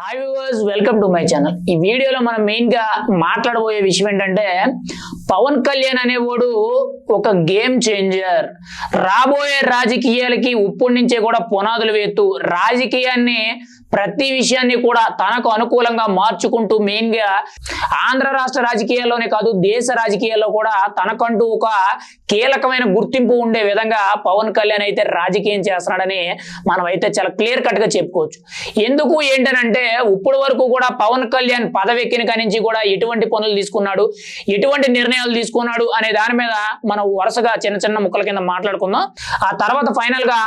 Hi viewers welcome to my channel ఈ వీడియోలో మనం మెయిన్గా మాట్లాడబోయే విషయం ఏంటంటే పవన్ కళ్యాణ్ అనేవాడు ఒక గేమ్ చేంజర్ రాబోయే రాజకీయాలకి ఉప్పుడు నుంచే కూడా పునాదులు వేస్తూ రాజకీయాన్ని ప్రతి విషయాన్ని కూడా తనకు అనుకూలంగా మార్చుకుంటూ మెయిన్గా ఆంధ్ర రాష్ట్ర రాజకీయాల్లోనే కాదు దేశ రాజకీయాల్లో కూడా తనకంటూ ఒక కీలకమైన గుర్తింపు ఉండే విధంగా పవన్ కళ్యాణ్ అయితే రాజకీయం చేస్తున్నాడని మనం అయితే చాలా క్లియర్ కట్గా చెప్పుకోవచ్చు. ఎందుకు ఏంటనంటే ఇప్పటి వరకు కూడా పవన్ కళ్యాణ్ పదవెక్కిన కాడి నుంచి కూడా ఎటువంటి పనులు తీసుకున్నాడు ఎటువంటి నిర్ణయాలు తీసుకున్నాడు అనే దాని మీద మనం వరుసగా చిన్న చిన్న ముక్కల కింద మాట్లాడుకుందాం. ఆ తర్వాత ఫైనల్గా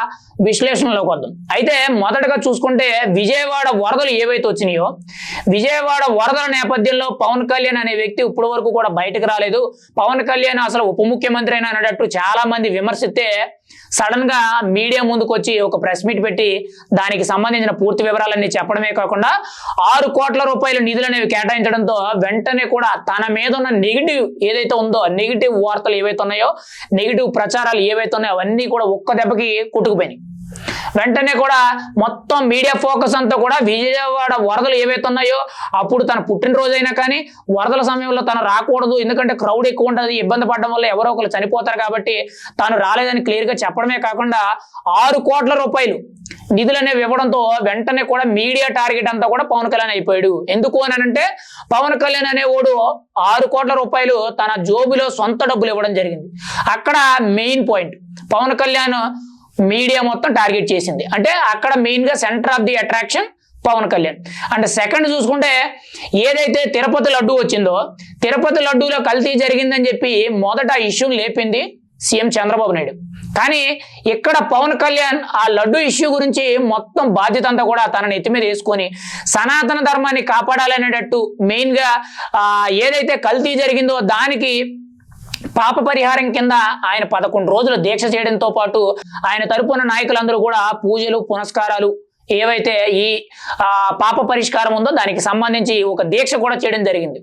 విశ్లేషణలోకి వద్దాం. అయితే మొదటగా చూసుకుంటే విజయవాడ వరదలు ఏవైతే వచ్చినాయో విజయవాడ వరదల నేపథ్యంలో పవన్ కళ్యాణ్ అనే వ్యక్తి ఇప్పటి వరకు కూడా బయటకు రాలేదు. పవన్ కళ్యాణ్ అసలు ఉప ముఖ్యమంత్రి అయినా అనేటట్టు చాలా మంది విమర్శిస్తే సడన్గా మీడియా ముందుకు వచ్చి ఒక ప్రెస్ మీట్ పెట్టి దానికి సంబంధించిన పూర్తి వివరాలన్నీ చెప్పడమే కాకుండా ఆరు కోట్ల రూపాయల నిధులు అనేవి కేటాయించడంతో వెంటనే కూడా తన మీద ఉన్న నెగిటివ్ ఏదైతే ఉందో నెగిటివ్ వార్తలు ఏవైతే ఉన్నాయో నెగిటివ్ ప్రచారాలు ఏవైతే ఉన్నాయో అవన్నీ కూడా ఒక్క దెబ్బకి కొట్టుకుపోయినాయి. వెంటనే కూడా మొత్తం మీడియా ఫోకస్ అంతా కూడా విజయవాడ వరదలు ఏవైతే ఉన్నాయో అప్పుడు తన పుట్టినరోజైనా కానీ వరదల సమయంలో తను రాకూడదు. ఎందుకంటే క్రౌడ్ ఎక్కువ ఉంటుంది ఇబ్బంది పడడం వల్ల ఎవరో ఒకరు చనిపోతారు కాబట్టి తాను రాలేదని క్లియర్గా చెప్పడమే కాకుండా ఆరు కోట్ల రూపాయలు నిధులు అనేవి ఇవ్వడంతో వెంటనే కూడా మీడియా టార్గెట్ అంతా కూడా పవన్ కళ్యాణ్ అయిపోయాడు. ఎందుకు అని అంటే పవన్ కళ్యాణ్ అనేవాడు ఆరు కోట్ల రూపాయలు తన జోబులో సొంత డబ్బులు ఇవ్వడం జరిగింది. అక్కడ main point Pawan Kalyan media మొత్తం టార్గెట్ చేసింది. అంటే అక్కడ మెయిన్గా centre of the attraction Pawan Kalyan. And second చూసుకుంటే ఏదైతే తిరుపతి లడ్డు వచ్చిందో తిరుపతి లడ్డూలో కల్తీ జరిగిందని చెప్పి మొదట ఇష్యూని లేపింది సీఎం చంద్రబాబు నాయుడు. కానీ ఇక్కడ పవన్ కళ్యాణ్ ఆ లడ్డు ఇష్యూ గురించి మొత్తం బాధ్యత అంతా కూడా తన నెత్తి మీద వేసుకొని సనాతన ధర్మాన్ని కాపాడాలనేటట్టు మెయిన్గా ఏదైతే కల్తీ జరిగిందో దానికి పాప పరిహారం కింద ఆయన పదకొండు రోజులు దీక్ష చేయడంతో పాటు ఆయన తరపున నాయకులందరూ కూడా పూజలు పునస్కారాలు ఏవైతే ఈ ఆ, పాప పరిష్కారం ఉందో దానికి సంబంధించి ఒక దీక్ష కూడా చేయడం జరిగింది.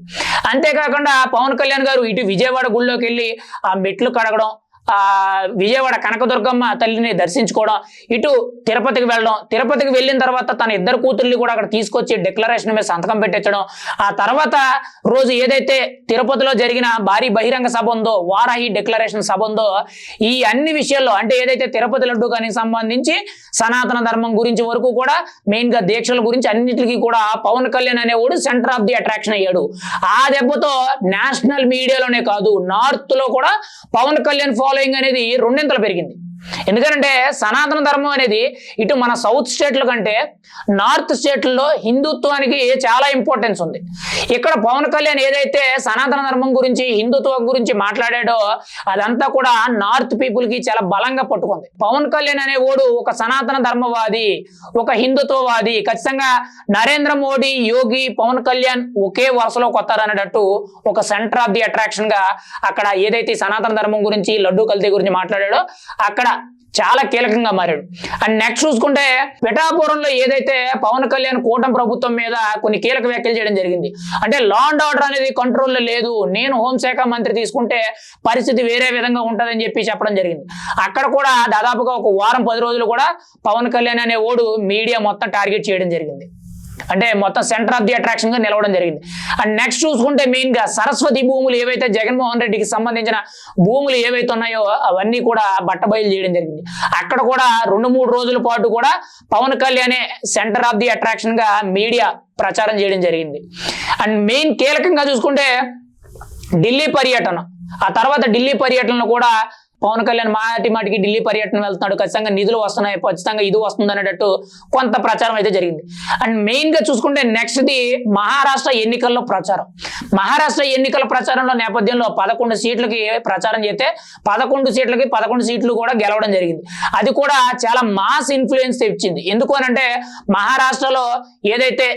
అంతేకాకుండా పవన్ కళ్యాణ్ గారు ఇటు విజయవాడ గుళ్ళోకి వెళ్ళి ఆ మెట్లు కడగడం ఆ విజయవాడ కనకదుర్గమ్మ తల్లిని దర్శించుకోవడం ఇటు తిరుపతికి వెళ్ళడం తిరుపతికి వెళ్ళిన తర్వాత తన ఇద్దరు కూతుర్ని కూడా అక్కడ తీసుకొచ్చి డిక్లరేషన్ మీద సంతకం పెట్టించడం ఆ తర్వాత రోజు ఏదైతే తిరుపతిలో జరిగిన భారీ బహిరంగ సభ ఉందో వారాహి డిక్లరేషన్ సభ ఉందో ఈ అన్ని విషయాల్లో అంటే ఏదైతే తిరుపతి లడ్డు కానీ సంబంధించి సనాతన ధర్మం గురించి వరకు కూడా మెయిన్గా దీక్షల గురించి అన్నిటికీ కూడా పవన్ కళ్యాణ్ అనేవాడు సెంటర్ ఆఫ్ ది అట్రాక్షన్ అయ్యాడు. ఆ దెబ్బతో నేషనల్ మీడియాలోనే కాదు నార్త్లో కూడా పవన్ కళ్యాణ్ ఫాలోయింగ్ అనేది రెండింతలు పెరిగింది. ఎందుకంటే సనాతన ధర్మం అనేది ఇటు మన సౌత్ స్టేట్ల కంటే నార్త్ స్టేట్లలో హిందుత్వానికి చాలా ఇంపార్టెన్స్ ఉంది. ఇక్కడ పవన్ కళ్యాణ్ ఏదైతే సనాతన ధర్మం గురించి హిందుత్వం గురించి మాట్లాడాడో అదంతా కూడా నార్త్ పీపుల్కి చాలా బలంగా పట్టుకుంది. పవన్ కళ్యాణ్ అనే ఓడు ఒక సనాతన ధర్మవాది ఒక హిందుత్వవాది. ఖచ్చితంగా నరేంద్ర మోడీ యోగి పవన్ కళ్యాణ్ ఒకే వరుసలో వస్తారనేటట్టు ఒక సెంటర్ ఆఫ్ ది అట్రాక్షన్గా అక్కడ ఏదైతే సనాతన ధర్మం గురించి లడ్డు కల్తీ గురించి మాట్లాడాడో అక్కడ చాలా కీలకంగా మారాడు. అండ్ నెక్స్ట్ చూసుకుంటే పిఠాపురంలో ఏదైతే పవన్ కళ్యాణ్ కూటమి ప్రభుత్వం మీద కొన్ని కీలక వ్యాఖ్యలు చేయడం జరిగింది. అంటే లా అండ్ ఆర్డర్ అనేది కంట్రోల్లో లేదు. నేను హోంశాఖ మంత్రి తీసుకుంటే పరిస్థితి వేరే విధంగా ఉంటుందని చెప్పి చెప్పడం జరిగింది. అక్కడ కూడా దాదాపుగా ఒక వారం పది రోజులు కూడా పవన్ కళ్యాణ్ అనే ఓడు మీడియా మొత్తం టార్గెట్ చేయడం జరిగింది. అంటే మొత్తం సెంటర్ ఆఫ్ ది అట్రాక్షన్గా నిలవడం జరిగింది. అండ్ నెక్స్ట్ చూసుకుంటే మెయిన్గా సరస్వతి భూములు ఏవైతే జగన్మోహన్ రెడ్డికి సంబంధించిన భూములు ఏవైతే ఉన్నాయో అవన్నీ కూడా బట్టబయలు చేయడం జరిగింది. అక్కడ కూడా రెండు మూడు రోజుల పాటు కూడా పవన్ కళ్యాణే సెంటర్ ఆఫ్ ది అట్రాక్షన్గా మీడియా ప్రచారం చేయడం జరిగింది. అండ్ మెయిన్ కీలకంగా చూసుకుంటే ఢిల్లీ పర్యటన. ఆ తర్వాత ఢిల్లీ పర్యటనలో కూడా పవన్ కళ్యాణ్ మాటి మాటికి ఢిల్లీ పర్యటన వెళ్తున్నాడు. ఖచ్చితంగా నిధులు వస్తున్నాయి. ఖచ్చితంగా ఇది వస్తుంది అనేటట్టు కొంత ప్రచారం అయితే జరిగింది. అండ్ మెయిన్గా చూసుకుంటే నెక్స్ట్ ది మహారాష్ట్ర ఎన్నికల్లో ప్రచారం. మహారాష్ట్ర ఎన్నికల ప్రచారంలో నేపథ్యంలో పదకొండు సీట్లకి ప్రచారం చేస్తే పదకొండు సీట్లకి పదకొండు సీట్లు కూడా గెలవడం జరిగింది. అది కూడా చాలా మాస్ ఇన్ఫ్లుయెన్స్ తెచ్చింది ఎందుకు అని అంటే మహారాష్ట్రలో ఏదైతే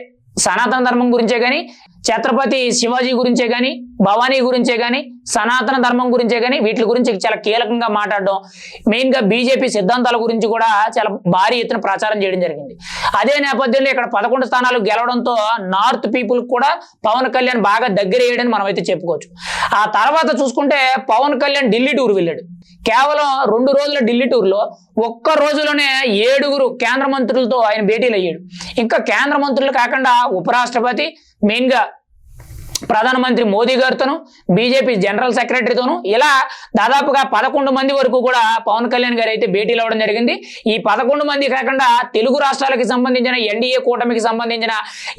సనాతన ధర్మం గురించే కానీ ఛత్రపతి శివాజీ గురించే కానీ భవానీ గురించే కానీ సనాతన ధర్మం గురించే కానీ వీటి గురించి చాలా కీలకంగా మాట్లాడడం. మెయిన్గా బీజేపీ సిద్ధాంతాల గురించి కూడా చాలా భారీ ఎత్తున ప్రచారం చేయడం జరిగింది. అదే నేపథ్యంలో ఇక్కడ పదకొండు స్థానాలు గెలవడంతో నార్త్ పీపుల్ కూడా పవన్ కళ్యాణ్ బాగా దగ్గర వేయడని మనం అయితే చెప్పుకోవచ్చు. ఆ తర్వాత చూసుకుంటే పవన్ కళ్యాణ్ ఢిల్లీ టూర్ వెళ్ళాడు. కేవలం రెండు రోజుల ఢిల్లీ టూర్లో ఒక్క రోజులోనే ఏడుగురు కేంద్ర మంత్రులతో ఆయన భేటీలు అయ్యాడు ఇంకా కేంద్ర మంత్రులు కాకుండా ఉపరాష్ట్రపతి మెయిన్గా ప్రధానమంత్రి మోదీ గారితోనూ బీజేపీ జనరల్ సెక్రటరీతోనూ ఇలా దాదాపుగా పదకొండు మంది వరకు కూడా పవన్ కళ్యాణ్ గారు అయితే భేటీలు అవ్వడం జరిగింది. ఈ పదకొండు మంది కాకుండా తెలుగు రాష్ట్రాలకి సంబంధించిన ఎన్డీఏ కూటమికి సంబంధించిన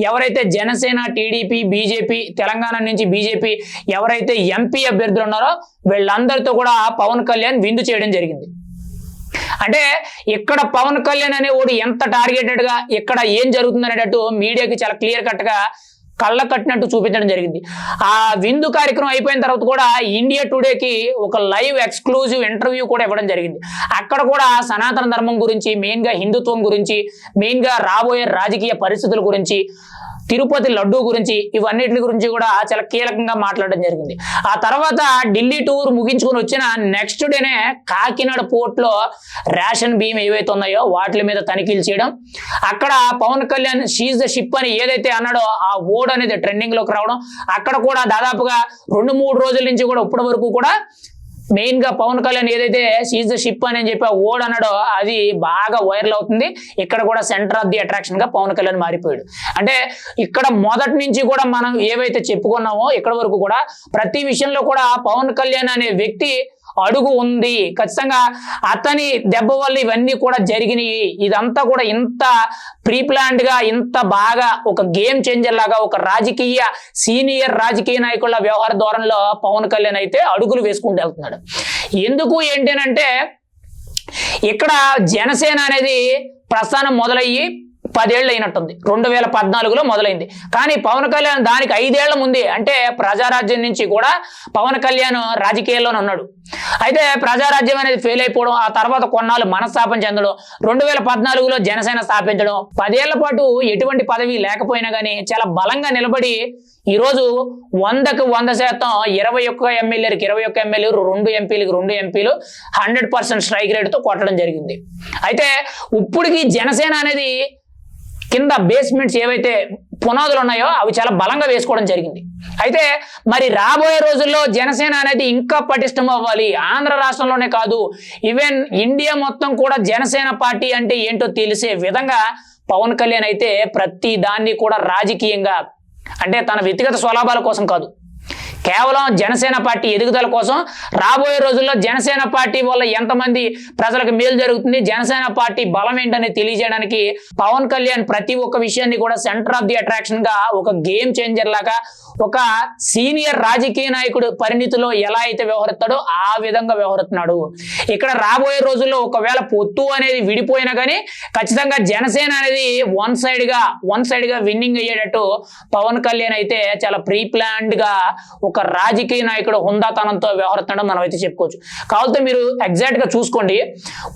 ఎవరైతే జనసేన టీడీపీ బీజేపీ తెలంగాణ నుంచి బీజేపీ ఎవరైతే ఎంపీ అభ్యర్థులు ఉన్నారో వీళ్ళందరితో కూడా పవన్ కళ్యాణ్ విందు చేయడం జరిగింది. అంటే ఇక్కడ పవన్ కళ్యాణ్ అనేవాడు ఎంత టార్గెటెడ్గా ఇక్కడ ఏం జరుగుతుంది అనేటట్టు మీడియాకి చాలా క్లియర్ కట్గా కళ్ళ కట్టినట్టు చూపించడం జరిగింది. ఆ విందు కార్యక్రమం అయిపోయిన తర్వాత కూడా ఇండియా టుడేకి ఒక లైవ్ ఎక్స్క్లూజివ్ ఇంటర్వ్యూ కూడా ఇవ్వడం జరిగింది. అక్కడ కూడా సనాతన ధర్మం గురించి మెయిన్గా హిందుత్వం గురించి మెయిన్గా రాబోయే రాజకీయ పరిస్థితుల గురించి తిరుపతి లడ్డు గురించి ఇవన్నిటి గురించి కూడా చాలా కీలకంగా మాట్లాడడం జరిగింది. ఆ తర్వాత ఢిల్లీ టూర్ ముగించుకొని వచ్చిన నెక్స్ట్ డేనే కాకినాడ పోర్ట్లో రేషన్ బియ్యం ఏవైతే ఉన్నాయో వాటి మీద తనిఖీలు చేయడం. అక్కడ Pawan Kalyan seize the ship అని ఏదైతే అన్నాడో ఆ ఓడ్ అనేది ట్రెండింగ్లోకి రావడం. అక్కడ కూడా దాదాపుగా రెండు మూడు రోజుల నుంచి కూడా ఇప్పటి వరకు కూడా మెయిన్గా పవన్ కళ్యాణ్ ఏదైతే సీజ్ ద షిప్ అని చెప్పి ఓడ్ అన్నాడో అది బాగా వైరల్ అవుతుంది. ఇక్కడ కూడా సెంటర్ ఆఫ్ ది అట్రాక్షన్గా పవన్ కళ్యాణ్ మారిపోయాడు. అంటే ఇక్కడ మొదటి నుంచి కూడా మనం ఏవైతే చెప్పుకున్నామో ఇక్కడ వరకు కూడా ప్రతి విషయంలో కూడా పవన్ కళ్యాణ్ అనే వ్యక్తి అడుగు ఉంది. ఖచ్చితంగా అతని దెబ్బ వల్ల ఇవన్నీ కూడా జరిగినాయి. ఇదంతా కూడా ఇంత ప్రీప్లాన్డ్గా ఇంత బాగా ఒక గేమ్ చేంజర్ లాగా ఒక రాజకీయ సీనియర్ రాజకీయ నాయకుల వ్యవహార ధోరణిలో పవన్ కళ్యాణ్ అయితే అడుగులు వేసుకుంటూ వెళ్తున్నాడు. ఎందుకు ఏంటి ఇక్కడ జనసేన అనేది ప్రస్థానం మొదలయ్యి పదేళ్ళు అయినట్టుంది రెండు వేల పద్నాలుగులో మొదలైంది. కానీ పవన్ కళ్యాణ్ దానికి ఐదేళ్ళ ముందే అంటే ప్రజారాజ్యం నుంచి కూడా పవన్ కళ్యాణ్ రాజకీయాల్లోనే ఉన్నాడు. అయితే ప్రజారాజ్యం అనేది ఫెయిల్ అయిపోవడం ఆ తర్వాత కొన్నాళ్ళు మనస్థాపన చెందడం రెండు వేల పద్నాలుగులో జనసేన స్థాపించడం పదేళ్ళ పాటు ఎటువంటి పదవి లేకపోయినా కానీ చాలా బలంగా నిలబడి ఈరోజు వందకు వంద శాతం ఇరవై ఒక్క ఎమ్మెల్యేలకు ఇరవై ఒక్క ఎమ్మెల్యేలు రెండు ఎంపీలకు రెండు ఎంపీలు హండ్రెడ్ పర్సెంట్ స్ట్రైక్ రేట్తో కొట్టడం జరిగింది. అయితే ఇప్పటికీ జనసేన అనేది కింద బేస్మెంట్స్ ఏవైతే పునాదులు ఉన్నాయో అవి చాలా బలంగా వేసుకోవడం జరిగింది. అయితే మరి రాబోయే రోజుల్లో జనసేన అనేది ఇంకా పటిష్టం అవ్వాలి. ఆంధ్ర రాష్ట్రంలోనే కాదు ఈవెన్ ఇండియా మొత్తం కూడా జనసేన పార్టీ అంటే ఏంటో తెలిసే విధంగా పవన్ కళ్యాణ్ అయితే ప్రతి దాన్ని కూడా రాజకీయంగా అంటే తన వ్యక్తిగత స్వలాభాల కోసం కాదు కేవలం జనసేన పార్టీ ఎదుగుదల కోసం రాబోయే రోజుల్లో జనసేన పార్టీ వల్ల ఎంతమంది ప్రజలకు మేలు జరుగుతుంది? జనసేన పార్టీ బలం ఏంటని తెలియజేయడానికి పవన్ కళ్యాణ్ ప్రతి ఒక్క విషయాన్ని కూడా సెంటర్ ఆఫ్ ది అట్రాక్షన్గా ఒక గేమ్ చేంజర్ లాగా ఒక సీనియర్ రాజకీయ నాయకుడు పరిణితిలో ఎలా అయితే వ్యవహరిస్తాడో ఆ విధంగా వ్యవహరిస్తున్నాడు. ఇక్కడ రాబోయే రోజుల్లో ఒకవేళ పొత్తు అనేది విడిపోయినా కానీ ఖచ్చితంగా జనసేన అనేది వన్ సైడ్గా వన్ సైడ్గా విన్నింగ్ అయ్యేటట్టు పవన్ కళ్యాణ్ అయితే చాలా ప్రీ ప్లాన్డ్గా ఒక రాజకీయ నాయకుడు హుందాతనంతో వ్యవహరిస్తున్నాడు మనం అయితే చెప్పుకోవచ్చు. కాకపోతే మీరు ఎగ్జాక్ట్గా చూసుకోండి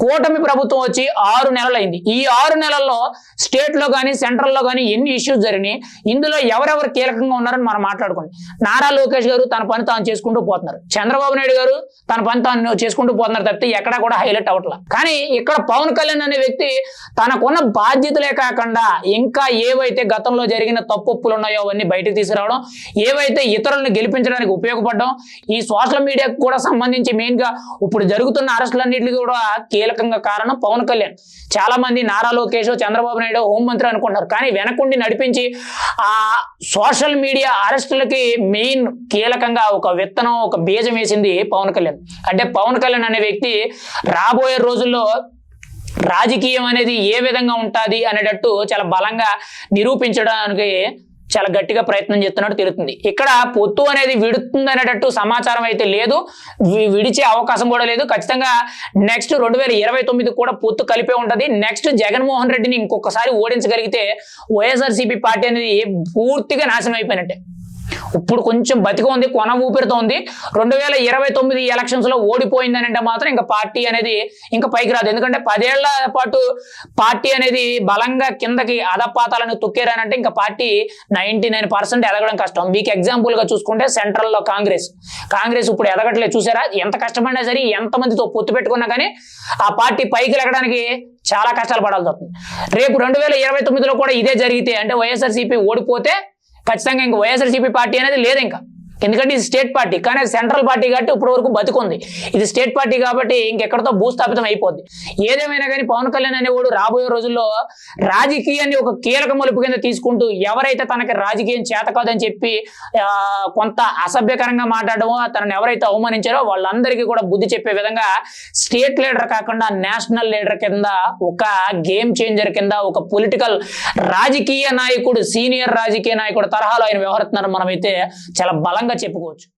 కూటమి ప్రభుత్వం వచ్చి ఆరు నెలలైంది. ఈ ఆరు నెలల్లో స్టేట్లో కానీ సెంట్రల్లో కానీ ఎన్ని ఇష్యూస్ జరిగినాయి ఇందులో ఎవరెవరు కీలకంగా ఉన్నారని మనం మాట్లాడుకోండి. నారా లోకేష్ గారు తన పని తాను చేసుకుంటూ పోతున్నారు. చంద్రబాబు నాయుడు గారు తన పని తాను చేసుకుంటూ పోతున్నారు తప్పితే ఎక్కడ కూడా హైలైట్ అవట్లా కానీ ఇక్కడ పవన్ కళ్యాణ్ అనే వ్యక్తి తనకున్న బాధ్యతలే కాకుండా ఇంకా ఏవైతే గతంలో జరిగిన తప్పులు ఉన్నాయో అవన్నీ బయటకు తీసుకురావడం ఏవైతే ఇతరులను గెలిపించడానికి ఉపయోగపడడం. ఈ సోషల్ మీడియాకు కూడా సంబంధించి మెయిన్గా ఇప్పుడు జరుగుతున్న అరెస్టులన్నింటికి కూడా కీలకంగా కారణం పవన్ కళ్యాణ్. చాలా మంది నారా లోకేష్ చంద్రబాబు నాయుడు హోంమంత్రి అనుకుంటారు కానీ వెనకుండి నడిపించి ఆ సోషల్ మీడియా అరెస్టులకి మెయిన్ కీలకంగా ఒక విత్తనం ఒక బీజం వేసింది పవన్ కళ్యాణ్. అంటే పవన్ కళ్యాణ్ అనే వ్యక్తి రాబోయే రోజుల్లో రాజకీయం అనేది ఏ విధంగా ఉంటుంది అనేటట్టు చాలా బలంగా నిరూపించడానికి చాలా గట్టిగా ప్రయత్నం చేస్తున్నట్టు తెలుస్తుంది. ఇక్కడ పొత్తు అనేది విడుతుంది అనేటట్టు సమాచారం అయితే లేదు. విడిచే అవకాశం కూడా లేదు. ఖచ్చితంగా నెక్స్ట్ రెండు వేల ఇరవై తొమ్మిది కూడా పొత్తు కలిపే ఉంటుంది. నెక్స్ట్ జగన్మోహన్ రెడ్డిని ఇంకొకసారి ఓడించగలిగితే వైఎస్ఆర్సీపీ పార్టీ అనేది పూర్తిగా నాశనం అయిపోయినట్టే. ఇప్పుడు కొంచెం బతికి ఉంది కొన ఊపిరితోంది. రెండు వేల ఇరవై తొమ్మిది ఎలక్షన్స్లో ఓడిపోయిందని అంటే మాత్రం ఇంకా పార్టీ అనేది ఇంకా పైకి రాదు. ఎందుకంటే పదేళ్ళ పాటు పార్టీ అనేది బలంగా కిందకి అధపాతాలను తొక్కేరానంటే ఇంకా పార్టీ నైన్టీ నైన్ పర్సెంట్ ఎదగడం కష్టం. మీకు ఎగ్జాంపుల్గా చూసుకుంటే సెంట్రల్లో కాంగ్రెస్. కాంగ్రెస్ ఇప్పుడు ఎదగట్లేదు. చూసారా? ఎంత కష్టపడినా సరే ఎంత మందితో పొత్తు పెట్టుకున్నా కానీ ఆ పార్టీ పైకి ఎగడానికి చాలా కష్టాలు పడాల్సి వస్తుంది. రేపు రెండు వేల ఇరవై తొమ్మిదిలో కూడా ఇదే జరిగితే అంటే వైఎస్ఆర్సీపీ ఓడిపోతే ఖచ్చితంగా ఇంకా వైఎస్ఆర్సీపీ పార్టీ అనేది లేదు ఇంకా ఎందుకంటే ఇది స్టేట్ పార్టీ కానీ అది సెంట్రల్ పార్టీ కాబట్టి ఇప్పటి వరకు బతుకుంది. ఇది స్టేట్ పార్టీ కాబట్టి ఇంకెక్కడితో భూస్థాపితం అయిపోద్ది. ఏదేమైనా కానీ పవన్ కళ్యాణ్ అనేవాడు రాబోయే రోజుల్లో రాజకీయాన్ని ఒక కీలక మలుపు కింద తీసుకుంటూ ఎవరైతే తనకి రాజకీయం చేత కాదని చెప్పి కొంత అసభ్యకరంగా మాట్లాడమో తనని ఎవరైతే అవమానించారో వాళ్ళందరికీ కూడా బుద్ధి చెప్పే విధంగా స్టేట్ లీడర్ కాకుండా నేషనల్ లీడర్ కింద ఒక గేమ్ చేంజర్ కింద ఒక పొలిటికల్ రాజకీయ నాయకుడు సీనియర్ రాజకీయ నాయకుడు తరహాలో ఆయన వ్యవహరిస్తున్నారు మనమైతే చాలా బలంగా చెప్పుకోవచ్చు